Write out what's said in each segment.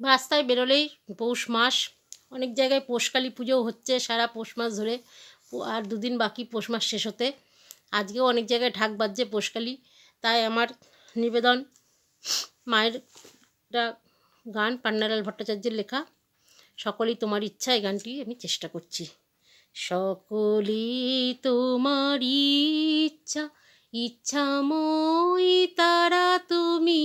রাস্তায় বেরোলেই পৌষ মাস, অনেক জায়গায় পৌষকালী পুজোও হচ্ছে সারা পৌষ মাস ধরে আর দুদিন বাকি পৌষ মাস শেষ হতে। আজকেও অনেক জায়গায় ঢাক বাজছে পৌষকালী তাই আমার নিবেদন মায়ের একটা গান পান্নালাল ভট্টাচার্যের লেখা, সকলেই তোমার ইচ্ছা এই গানটি আমি চেষ্টা করছি। সকলেই তোমার ইচ্ছা ইচ্ছা, ইচ্ছাময়ী তারা তুমি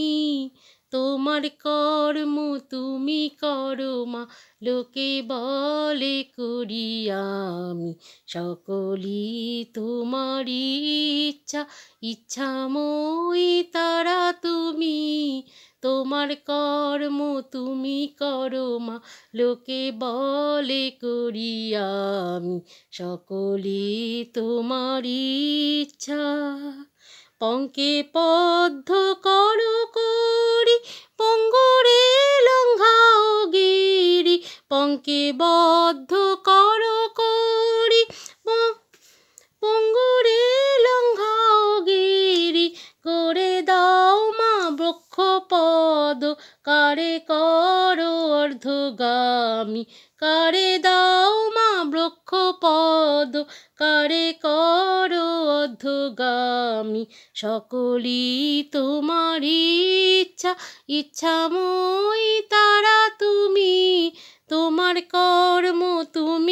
তোমার কর্ম তুমি করো মা। লোকে বলে, করি আমি সকলই তোমার ইচ্ছা। ইচ্ছাময়ী তারা তুমি। তোমার কর্ম তুমি করো মা। লোকে বলে, করি আমি সকলে তোমার ইচ্ছা। পঙ্কে পদ্ম পঙ্কে বদ্ধ করো করি পঙ্গুরে লঙ্ঘাও গিরি, করে দাও মা বক্ষ পদ কারে করো অর্ধগামী, কারে দাও মা বৃক্ষ পদ কারে করো অর্ধগামী, সকলই তোমার ইচ্ছা, ইচ্ছাময়ী তারা তুমি।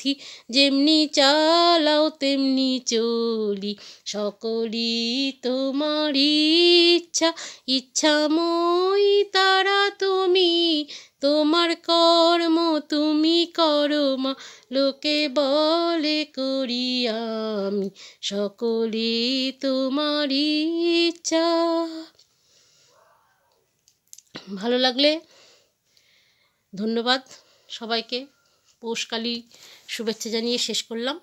রথি যেমনি চালাও তেমনি চলি। সকলই তোমার ইচ্ছা, ইচ্ছাময়ী তারা তুমি। তোমার কর্ম তুমি করো মা, লোকে বলে করি আমি। সকলে তোমার ইচ্ছা। ভালো লাগলে ধন্যবাদ সবাইকে। পৌষকালী শুভেচ্ছা জানিয়ে শেষ করলাম।